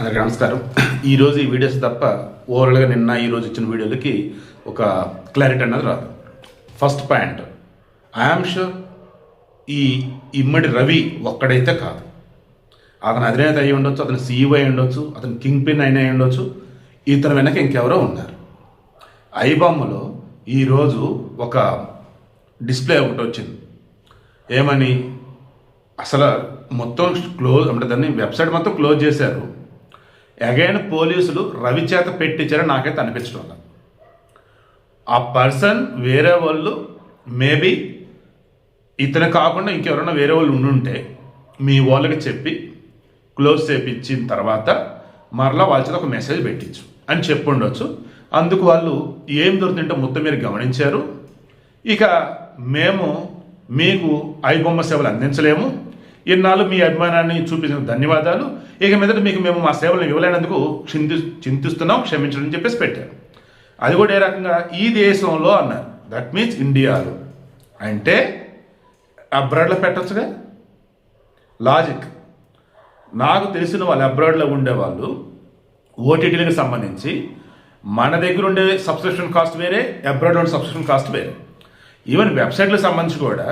అందరికీ నమస్కారం. ఈరోజు ఈ వీడియోస్ తప్ప ఓవరాల్గా నిన్న ఈరోజు ఇచ్చిన వీడియోలకి ఒక క్లారిటీ అన్నది రాదు. ఫస్ట్ పాయింట్ ఐఆమ్ షూర్ ఈ ఇమ్మడి రవి ఒక్కడైతే కాదు. అతను అధినేత అయి ఉండొచ్చు అతను సీఈఓ అయి ఉండొచ్చు అతను కింగ్ పిన్ అయిన అయి ఉండొచ్చు ఇతని వెనక ఇంకెవరో ఉన్నారు. ఐబామ్లో ఈరోజు ఒక డిస్ప్లే ఒకటి వచ్చింది. ఏమని? అసలు మొత్తం క్లోజ్ అంటే దాన్ని వెబ్సైట్ మొత్తం క్లోజ్ చేశారు. అగైన్ పోలీసులు రవి చేత పెట్టించారని నాకైతే అనిపించడం ఆ పర్సన్ వేరే వాళ్ళు మేబీ ఇతను కాకుండా ఇంకెవరైనా వేరే వాళ్ళు ఉండుంటే మీ వాళ్ళకి చెప్పి క్లోజ్ చేపించిన తర్వాత మరలా వాళ్ళ చేత ఒక మెసేజ్ పెట్టించు అని చెప్పి ఉండొచ్చు అందుకు వాళ్ళు ఏం దొరుకుతుంటే మొత్తం మీరు గమనించారు. ఇక మేము మీకు ఐబొమ్మ సేవలు అందించలేము. ఇన్నాళ్ళు మీ అభిమానాన్ని చూపించిన ధన్యవాదాలు. ఇక మీదట మీకు మేము మా సేవలను ఇవ్వలేనందుకు చింతి చింతిస్తున్నాం క్షమించడం అని చెప్పేసి పెట్టారు. అది కూడా ఏ రకంగా? ఈ దేశంలో అన్నారు. దట్ మీన్స్ ఇండియాలో అంటే అబ్రాడ్లో పెట్టచ్చుగా? లాజిక్ నాకు తెలిసిన వాళ్ళు అబ్రాడ్లో ఉండేవాళ్ళు ఓటీటీలకు సంబంధించి మన దగ్గర ఉండే సబ్స్క్రిప్షన్ కాస్ట్ వేరే అబ్రాడ్లో ఉండే సబ్స్క్రిప్షన్ కాస్ట్ వేరే. ఈవెన్ వెబ్సైట్లకు సంబంధించి కూడా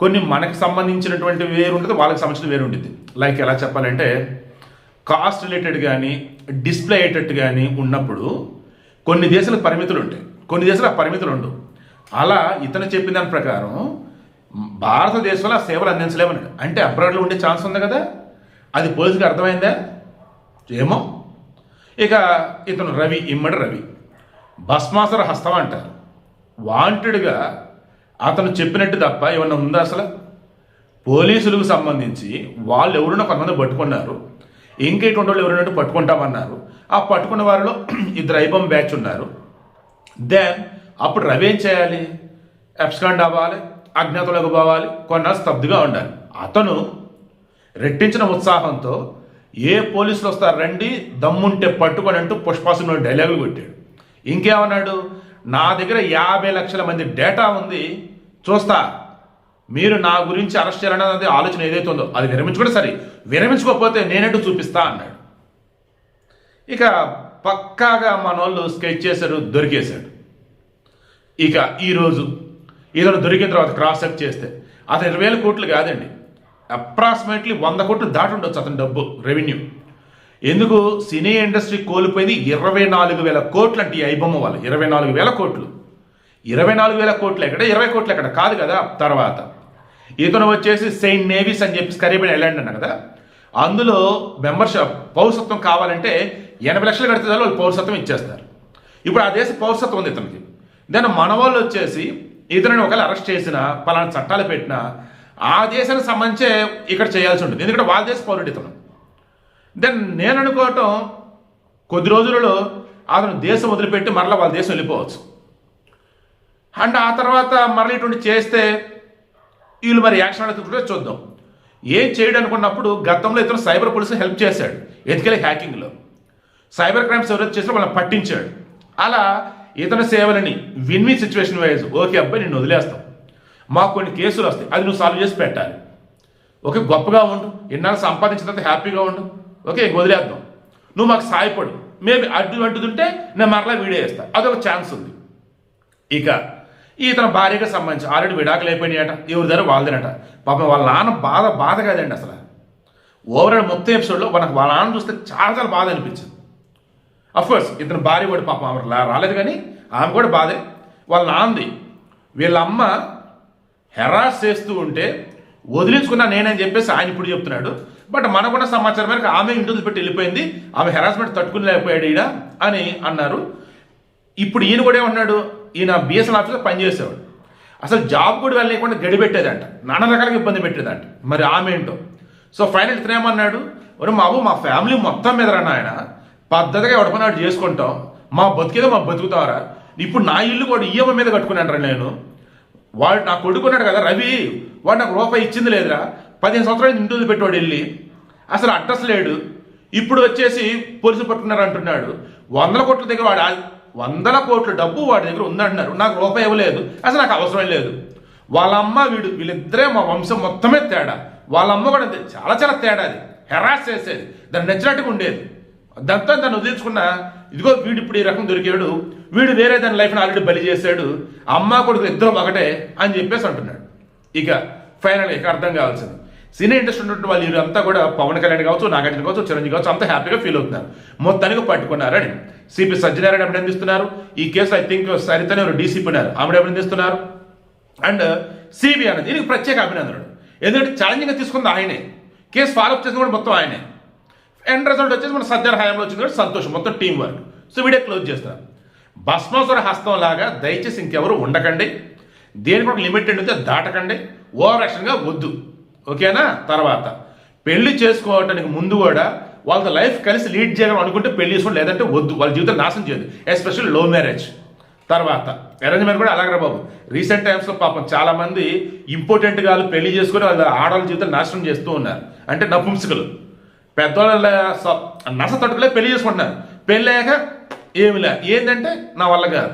కొన్ని మనకు సంబంధించినటువంటి వేరు ఉంటుంది వాళ్ళకి సంబంధించిన వేరు ఉంటుంది లైక్ ఎలా చెప్పాలంటే కాస్ట్ రిలేటెడ్ కానీ డిస్ప్లే అయ్యేటట్టు కానీ ఉన్నప్పుడు కొన్ని దేశాలకు పరిమితులు ఉంటాయి. కొన్ని దేశాలకు పరిమితులు ఉండవు. అలా ఇతను చెప్పిన దాని ప్రకారం భారతదేశంలో ఆ సేవలు అందించలేమన్నాడు. అంటే అబ్రాడ్లో ఉండే ఛాన్స్ ఉంది కదా? అది పోలీసుకి అర్థమైందా? ఏమో. ఇక ఇతను రవి ఇమ్మడి రవి. భస్మాసుర హస్తం అంటారు వాంటెడ్గా అతను చెప్పినట్టు తప్ప ఏమన్నా ఉందా అసలు? పోలీసులకు సంబంధించి వాళ్ళు ఎవరైనా కొంతమంది పట్టుకున్నారు. ఇంకేటువంటి వాళ్ళు ఎవరైనా పట్టుకుంటామన్నారు. ఆ పట్టుకున్న వారిలో ఇద్దరు ఐబమ్ బ్యాచ్ ఉన్నారు. దెన్ అప్పుడు రవి ఏం చేయాలి? అబ్స్కాండ్ అవ్వాలి అజ్ఞాతలకు పోవాలి కొన్నాళ్ళు స్తబ్దుగా ఉండాలి. అతను రెట్టించిన ఉత్సాహంతో ఏ పోలీసులు వస్తారు రండి దమ్ముంటే పట్టుకొని అంటూ పుష్పాసులో డైలాగులు కొట్టాడు. ఇంకేమన్నాడు? నా దగ్గర యాభై లక్షల మంది డేటా ఉంది చూస్తా. మీరు నా గురించి అరెస్ట్ చేయాలన్నది ఆలోచన ఏదైతే ఉందో అది విరమించుకుంటే సరే విరమించుకోకపోతే నేనంటూ చూపిస్తా అన్నాడు. ఇక పక్కాగా మన వాళ్ళు స్కెచ్ చేశారు దొరికేశాడు. ఇక ఈరోజు ఏదైనా దొరికిన తర్వాత క్రాస్ చెక్ చేస్తే అతను ఇరవై వేల కోట్లు కాదండి. అప్రాక్సిమేట్లీ వంద కోట్లు దాటి ఉండొచ్చు అతని డబ్బు రెవెన్యూ. ఎందుకు? సినీ ఇండస్ట్రీ కోల్పోయింది ఇరవై నాలుగు వేల కోట్లు అంటే ఈ ఐబొమ్మ వాళ్ళు ఇరవై నాలుగు వేల కోట్లు. ఇరవై నాలుగు వేల కోట్లు ఎక్కడ? ఇరవై కోట్లు ఎక్కడ? కాదు కదా తర్వాత. ఇతను వచ్చేసి సెయింట్ నేవీస్ అని చెప్పి కరీబియన్ ఐలాండ్ అన్న కదా? అందులో మెంబర్షిప్ పౌరసత్వం కావాలంటే ఎనభై లక్షలు కడితే చాలు వాళ్ళు పౌరసత్వం ఇచ్చేస్తారు. ఇప్పుడు ఆ దేశ పౌరసత్వం ఉంది ఇతనికి. దాని మన వాళ్ళు వచ్చేసి ఇతరుని ఒకవేళ అరెస్ట్ చేసిన పలానా చట్టాలు పెట్టినా ఆ దేశానికి సంబంధించే ఇక్కడ చేయాల్సి ఉంటుంది. ఎందుకంటే వాళ్ళ దేశ పౌరుడు ఇతను. దెన్ నేను అనుకోవటం కొద్ది రోజులలో అతను దేశం వదిలిపెట్టి మరలా వాళ్ళ దేశం వెళ్ళిపోవచ్చు. అండ్ ఆ తర్వాత మరలా ఇటువంటి చేస్తే వీళ్ళు మరి యాక్షన్ అడుగుతుంటే చూద్దాం. ఏం చేయడం అనుకున్నప్పుడు గతంలో ఇతను సైబర్ పోలీసు హెల్ప్ చేశాడు ఎథికల్ హ్యాకింగ్లో. సైబర్ క్రైమ్స్ ఎవరైతే చేసినా వాళ్ళని పట్టించాడు. అలా ఇతని సేవలని win win situation wise okay అబ్బాయి నేను వదిలేస్తాం. మాకు కొన్ని కేసులు వస్తాయి అది నువ్వు సాల్వ్ చేసి పెట్టాలి. ఓకే గొప్పగా ఉండు ఇన్నాళ్ళు సంపాదించిన తర్వాత హ్యాపీగా ఉండు. ఓకే వదిలేద్దాం. నువ్వు మాకు సాయపడు. మేబీ అడ్డు అంటుంటే నేను మరలా వీడియో వేస్తాను అదొక ఛాన్స్ ఉంది. ఇక ఈ ఇతని భార్యకి సంబంధించి ఆల్రెడీ విడాకులు అయిపోయినాయట ఎవరి దగ్గర వాళ్ళదేనట. పాపం వాళ్ళ నాన్న బాధ బాధ కాదండి అసలు. ఓవరాల్ మొత్తం ఎపిసోడ్లో మనకు వాళ్ళ నాన్న చూస్తే చాలా చాలా బాధ అనిపించింది. అఫ్కోర్స్ ఇతని భార్య కూడా పాపం ఆమె రాలేదు కానీ ఆమె కూడా బాధే. వాళ్ళ నాంది వీళ్ళ అమ్మ హెరాస్ చేస్తూ ఉంటే వదిలించుకున్నా నేనని చెప్పేసి ఆయన ఇప్పుడు చెప్తున్నాడు. బట్ మనకున్న సమాచారం మేరకు ఆమె ఇంటి పెట్టి వెళ్ళిపోయింది. ఆమె హెరాస్మెంట్ తట్టుకునిలేకపోయాడు ఈడ అని అన్నారు. ఇప్పుడు ఈయన కూడా ఏమన్నాడు ఈయన బిఎస్ఎన్ ఆఫీస్లో పనిచేసేవాడు. అసలు జాబ్ కూడా వెళ్ళలేకుండా గడిపెట్టేదంట. నానా రకాలుగా ఇబ్బంది పెట్టేదంట. మరి ఆమె ఏంటో? సో ఫైనల్ ఇతను ఏమన్నాడు? మరి బాబు మా ఫ్యామిలీ మొత్తం మీద రా ఆయన పద్ధతిగా ఎవడపనాడు చేసుకుంటాం. మా బతికేదో మా బతుకుతారా ఇప్పుడు నా ఇల్లు కూడా ఈఎంఐ మీద కట్టుకున్నాను నేను. వాడు నా కొడుకున్నాడు కదా రవి. వాడు నాకు రూపాయి ఇచ్చింది లేదురా. పదిహేను సంవత్సరాలు ఇంటి పెట్టాడు వెళ్ళి. అసలు అడ్రస్ లేడు. ఇప్పుడు వచ్చేసి పోలీసులు పట్టుకున్నారు అంటున్నాడు వందల కోట్ల దగ్గర వాడు ఆ- వందల కోట్ల డబ్బు వాడి దగ్గర ఉందంటున్నారు నాకు రూపాయి ఇవ్వలేదు. అసలు నాకు అవసరం లేదు. వాళ్ళ అమ్మ వీడు వీళ్ళిద్దరే మా వంశం మొత్తమే తేడా. వాళ్ళమ్మ కూడా చాలా చాలా తేడా అది. హెరాస్ చేసేది. దాన్ని నచ్చినట్టుగా ఉండేది. దాంతో దాన్ని వదిలించుకున్న ఇదిగో వీడు ఇప్పుడు ఈ రకం దొరికాడు. వీడు వేరే దాని లైఫ్ని ఆల్రెడీ బలి చేశాడు. అమ్మ కొడుకు ఇద్దరు ఒకటే అని చెప్పేసి అంటున్నాడు. ఇక ఫైనల్ ఇక అర్థం కావాల్సింది. సినీ ఇండస్ట్రీ ఉన్నటువంటి వాళ్ళు వీరంతా కూడా పవన్ కళ్యాణ్ కావచ్చు నాగార్జున కావచ్చు చిరంజీవి కావచ్చు అంతా హ్యాపీగా ఫీల్ అవుతున్నారు. మొత్తానికి పట్టుకున్నారని సిపి సత్యనారాయణ అభినందిస్తున్నారు. ఈ కేసు ఐ థింక్ సరితనే ఎవరు డీసీపీ ఉన్నారు. ఆమె అభినందిస్తున్నారు. అండ్ సిబి అనేది దీనికి ప్రత్యేక అభినందనలు ఎందుకంటే ఛాలెంజింగ్గా తీసుకుంది ఆయనే. కేసు ఫాలోఅప్ చేసింది కూడా మొత్తం ఆయనే. ఎండ్ రిజల్ట్ వచ్చేసి మన సజ్జన హయాంలో వచ్చింది సంతోషం. మొత్తం team work so video close చేస్తారు భస్మాసుర హస్తం లాగా దయచేసి ఇంకెవరు ఉండకండి. దేనికి ఒక లిమిట్ ఉంటే దాటకండి. ఓవర్ యాక్షన్గా వద్దు. ఓకేనా? తర్వాత పెళ్ళి చేసుకోవటానికి ముందు కూడా వాళ్ళతో లైఫ్ కలిసి లీడ్ చేయడం అనుకుంటే పెళ్ళి చేసుకోండి లేదంటే వద్దు. వాళ్ళ జీవితం నాశనం చేయదు ఎస్పెషల్లీ లవ్ మ్యారేజ్ తర్వాత అరేంజ్మెంట్ కూడా అలాగే బాబు. రీసెంట్ టైమ్స్లో పాపం చాలామంది ఇంపార్టెంట్ వాళ్ళు పెళ్ళి చేసుకుని వాళ్ళ ఆడవాళ్ళ జీవితం నాశనం చేస్తూ ఉన్నారు. అంటే నపుంసకులు. పెద్దవాళ్ళ స- నస తట్టుకులే పెళ్ళి చేసుకుంటున్నారు. పెళ్ళాక ఏమిలే ఏంటంటే నా వల్ల కాదు.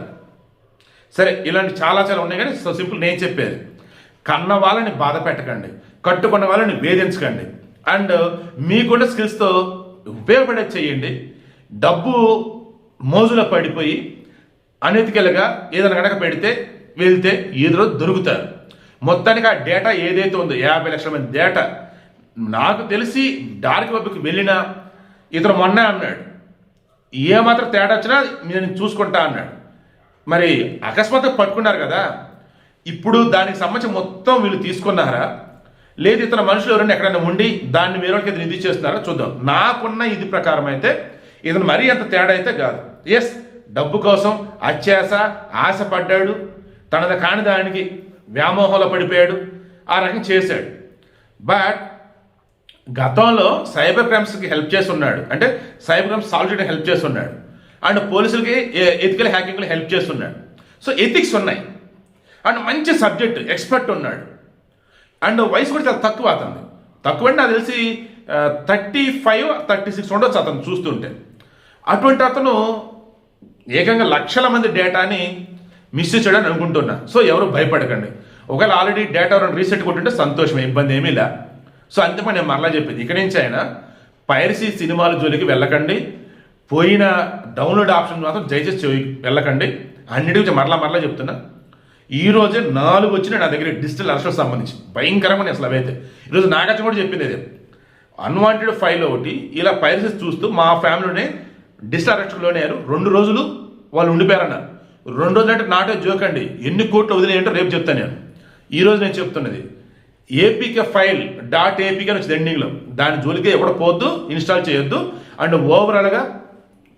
సరే ఇలాంటి చాలా చాలా ఉన్నాయి కానీ సో సింపుల్ నేను చెప్పేది. కన్న వాళ్ళని బాధ పెట్టకండి. కట్టుకున్న వాళ్ళని వేధించకండి అండ్ మీకున్న స్కిల్స్తో ఉపయోగపడేది చేయండి. డబ్బు మోజులో పడిపోయి అనెతికలుగా ఏదైనా కనుక పెడితే వెళ్తే ఏదో దొరుకుతారు. మొత్తానికి ఆ డేటా ఏదైతే ఉందో యాభై లక్షల మంది డేటా నాకు తెలిసి డార్క్ వెబ్కి వెళ్ళినా ఇతను మొన్న అన్నాడు. ఏమాత్రం తేడా వచ్చినా నేను చూసుకుంటా అన్నాడు. మరి అకస్మాత్తుగా పట్టుకున్నారు కదా. ఇప్పుడు దానికి సంబంధించి మొత్తం వీళ్ళు తీసుకున్నారా? లేదు ఇతర మనుషులు ఎవరైనా ఎక్కడైనా ఉండి దాన్ని వేరే వాళ్ళకి నిధి చేస్తున్నారా? చూద్దాం. నాకున్న ఇది ప్రకారం అయితే ఇతను మరీ అంత తేడా అయితే కాదు. ఎస్ డబ్బు కోసం అత్యాస ఆశపడ్డాడు. తనది కాని దానికి వ్యామోహంలో పడిపోయాడు. ఆ రకం చేశాడు. బట్ గతంలో సైబర్ క్రైమ్స్కి హెల్ప్ చేసి ఉన్నాడు అంటే సైబర్ క్రైమ్స్ సాల్వ్ చేయడానికి హెల్ప్ చేసి ఉన్నాడు అండ్ పోలీసులకి ఎథికల్ హ్యాకింగ్లో హెల్ప్ చేస్తున్నాడు. సో ఎథిక్స్ ఉన్నాయి. అండ్ మంచి సబ్జెక్ట్ ఎక్స్పర్ట్ ఉన్నాడు. అండ్ వయసు కూడా చాలా తక్కువ అతను తక్కువ అంటే నాకు తెలిసి థర్టీ ఫైవ్ థర్టీ సిక్స్ ఉండొచ్చు అతను చూస్తుంటే. అటువంటి అతను ఏకంగా లక్షల మంది డేటాని మిస్ చేయడానికి అనుకుంటున్నా. సో ఎవరు భయపడకండి. ఒకవేళ ఆల్రెడీ డేటా ఎవరైనా రీసెట్ కొట్టుంటే సంతోషమే ఇబ్బంది ఏమీ లే. సో అంతే నేను మరలా చెప్పింది. ఇక్కడి నుంచి అయినా పైరసీ సినిమాల జోలికి వెళ్ళకండి. పోయిన డౌన్లోడ్ ఆప్షన్ మాత్రం దయచేసి వెళ్ళకండి. అన్నిటి గురించి మరలా మరలా చెప్తున్నా. ఈ రోజే నాలుగు వచ్చిన నా దగ్గర డిజిటల్ అరెస్ట్ సంబంధించి. భయంకరమైన అసలు అవైతే. ఈరోజు నాగార్జున కూడా చెప్పింది అదే. అన్వాంటెడ్ ఫైల్ ఒకటి ఇలా పైరసెస్ చూస్తూ మా ఫ్యామిలీనే డిజిటల్ అరెస్ట్ రెండు రోజులు వాళ్ళు ఉండిపోయారన్నారు. రెండు రోజులు అంటే నాటే జోక్ అండి. ఎన్ని కోట్లు వదిలేయంటో రేపు చెప్తాను నేను. ఈ రోజు నేను చెప్తున్నది. ఏపీకే ఫైల్ డాట్ ఏపీకే వచ్చింది ఎండింగ్లో దాని జోలికి ఎవడ పోద్దు ఇన్స్టాల్ చేయొద్దు. అండ్ ఓవరాల్గా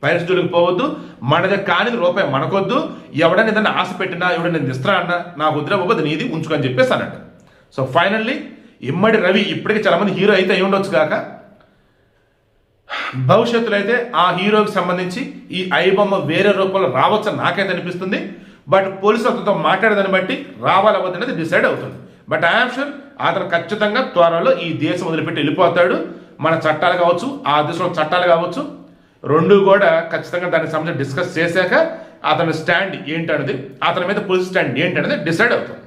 పైరస్ జోలికి పోవద్దు మనది కానిది రూపాయి మనకొద్దు. ఎవడైనా ఏదైనా ఆశ పెట్టినా ఎవడైనా నేను ఇస్తా అన్నా నాకు వద్దురా బాబు నీది ఉంచుకొని చెప్పేసి అన్నట్టు సో ఫైనల్లీ ఇమ్మడి రవి ఇప్పటికే చాలామంది హీరో అయితే అయి ఉండొచ్చు కాక భవిష్యత్తులో అయితే ఆ హీరోకి సంబంధించి ఈ ఐబొమ్మ వేరే రూపంలో రావచ్చని నాకైతే అనిపిస్తుంది. బట్ పోలీసు అతనితో మాట్లాడేదాన్ని బట్టి రావాలవద్దు అనేది డిసైడ్ అవుతుంది. బట్ ఐఎమ్ షూర్ అతను ఖచ్చితంగా త్వరలో ఈ దేశం వదిలిపెట్టి వెళ్ళిపోతాడు. మన చట్టాలు కావచ్చు ఆ దేశంలో చట్టాలు కావచ్చు రెండు కూడా ఖచ్చితంగా దానికి సంబంధించి డిస్కస్ చేశాక అతని స్టాండ్ ఏంటన్నది అతని మీద పోలీస్ స్టాండ్ ఏంటన్నది డిసైడ్ అవుతుంది.